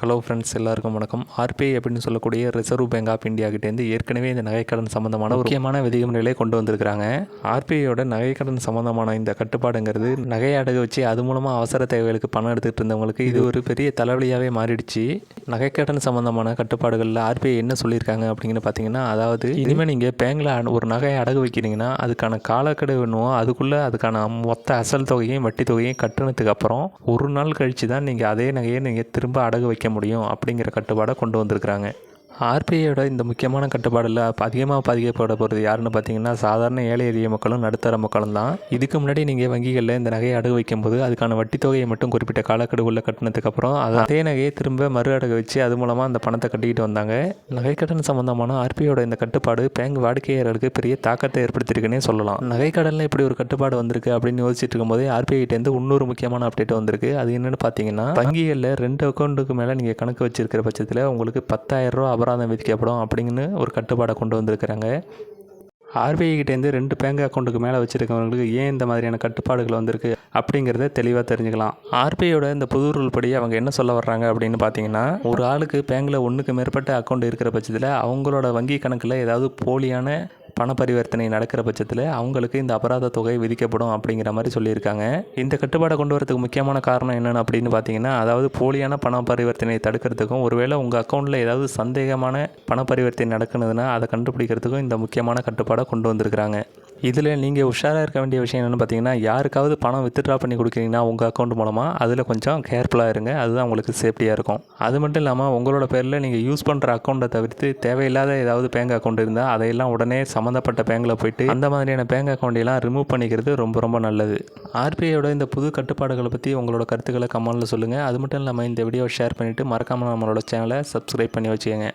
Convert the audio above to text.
Hello friends எல்லாருக்கும் வணக்கம். RBI அப்படின்னு சொல்லக்கூடிய ரிசர்வ் பேங்க் ஆஃப் இந்தியாக்கிட்டேருந்து ஏற்கனவே இந்த நகைக்கடன் சம்மந்தமான ஒரு முக்கியமான விதிமுறைகளை கொண்டு வந்திருக்கிறாங்க. ஆர்பிஐயோட நகைக்கடன் சம்மந்தமான இந்த கட்டுப்பாடுங்கிறது நகையை அடகு வச்சு அது மூலமாக அவசர தேவைகளுக்கு பணம் எடுத்துகிட்டு இருந்தவங்களுக்கு இது ஒரு பெரிய தலைவலியாகவே மாறிடுச்சு. நகைக்கடன் சம்மந்தமான கட்டுப்பாடுகளில் ஆர்பிஐ என்ன சொல்லியிருக்காங்க அப்படின்னு பார்த்தீங்கன்னா அதாவது இனிமேல் நீங்கள் பேங்கில் ஒரு நகையை அடகு வைக்கிறீங்கன்னா அதுக்கான காலக்கெடு வேணுமோ அதுக்குள்ளே அதுக்கான மொத்த அசல் தொகையும் வட்டி தொகையும் கட்டுனதுக்கு அப்புறம் ஒரு நாள் கழித்து தான் நீங்கள் அதே நகையை நீங்கள் திரும்ப அடகு வைக்க முடியும் அப்படிங்கிற கட்டுப்பாடை கொண்டு வந்திருக்கிறாங்க. ஆர்பிஐயோட இந்த முக்கியமான கட்டுப்பாடில் அதிகமாக பாதிக்கப்பட போகிறது யாருன்னு பார்த்தீங்கன்னா சாதாரண ஏழை எளிய மக்களும் நடுத்தர மக்களும் தான். இதுக்கு முன்னாடி நீங்கள் வங்கிகளில் இந்த நகையை அடகு வைக்கும்போது அதுக்கான வட்டி தொகையை மட்டும் குறிப்பிட்ட காலக்கெடுவுள்ள கட்டினதுக்கப்புறம் அதை அதே நகையை திரும்ப மறு அடகு வச்சு அது மூலமாக அந்த பணத்தை கட்டிக்கிட்டு வந்தாங்க. நகைக்கடன் சம்மந்தமான ஆர்பிஐயோட இந்த கட்டுப்பாடு பேங்க் வாடிக்கையாளர்களுக்கு பெரிய தாக்கத்தை ஏற்படுத்தியிருக்குன்னே சொல்லலாம். நகைக்கடனில் இப்படி ஒரு கட்டுப்பாடு வந்திருக்கு அப்படின்னு யோசிச்சுட்டு இருக்கும்போதே ஆர்பிஐட்டேருந்து இன்னொரு முக்கியமான அப்டேட் வந்திருக்கு. அது என்னென்னு பார்த்தீங்கன்னா வங்கிகளில் ரெண்டு அக்கௌண்ட்டுக்கு மேலே நீங்கள் கணக்கு வச்சிருக்கிற பட்சத்தில் உங்களுக்கு பத்தாயிரம் ரூபா அபராதம் விதிக்கப்படும் அப்படின்னு ஒரு கட்டுப்பாடை கொண்டு வந்திருக்கிறாங்க. ஆர்பிஐ கிட்டேருந்து ரெண்டு பேங்க் அக்கௌண்ட்டுக்கு மேலே வச்சுருக்கவங்களுக்கு ஏன் இந்த மாதிரியான கட்டுப்பாடுகள் வந்திருக்கு அப்படிங்கிறத தெளிவாக தெரிஞ்சுக்கலாம். ஆர்பிஐயோட இந்த புது ரூல் படி அவங்க என்ன சொல்ல வர்றாங்க அப்படின்னு பார்த்தீங்கன்னா ஒரு ஆளுக்கு பேங்கில் ஒன்றுக்கு மேற்பட்ட அக்கௌண்ட் இருக்கிற பட்சத்தில் அவங்களோட வங்கி கணக்கில் ஏதாவது போலியான பண பரிவர்த்தனை நடக்கிற பட்சத்தில் அவங்களுக்கு இந்த அபராத தொகை விதிக்கப்படும் அப்படிங்கிற மாதிரி சொல்லியிருக்காங்க. இந்த கட்டுப்பாடை கொண்டு வரதுக்கு முக்கியமான காரணம் என்னென்னு அப்படின்னு பார்த்தீங்கன்னா அதாவது போலியான பண பரிவர்த்தனையை தடுக்கிறதுக்கும் ஒருவேளை உங்கள் அக்கௌண்ட்டில் ஏதாவது சந்தேகமான பண பரிவர்த்தனை நடக்குனதுன்னா அதை கண்டுபிடிக்கிறதுக்கும் இந்த முக்கியமான கட்டுப்பாடை கொண்டு வந்திருக்கிறாங்க. இதில் நீங்கள் உஷாராக இருக்க வேண்டிய விஷயம் என்னென்னு பார்த்தீங்கன்னா யாருக்காவது பணம் வித்ட்ரா பண்ணி கொடுக்குறீங்கன்னா உங்கள் அக்கௌண்ட் மூலமாக அதில் கொஞ்சம் கேர்ஃபுல்லாக இருங்க. அதுதான் உங்களுக்கு சேஃப்டியாக இருக்கும். அது மட்டும் இல்லாமல் உங்களோட பேரில் நீங்கள் யூஸ் பண்ணுற அக்கௌண்ட்டை தவிர்த்து தேவையில்லாத ஏதாவது பேங்க் அக்கௌண்ட் இருந்தால் அதையெல்லாம் உடனே சம்மந்தப்பட்ட பேங்கில் போயிட்டு அந்த மாதிரியான பேங்க் அக்கௌண்ட்டையெல்லாம் ரிமூவ் பண்ணிக்கிறது ரொம்ப ரொம்ப நல்லது. ஆர்பிஐயோட இந்த புது கட்டுப்பாடுகளை பற்றி உங்களோட கருத்துக்களை கமெண்ட்டில் சொல்லுங்கள் அது மட்டும் இல்லாமல் இந்த வீடியோவை ஷேர் பண்ணிவிட்டு மறக்காமல் நம்மளோட சேனலை சப்ஸ்கிரைப் பண்ணி வச்சுக்கோங்க.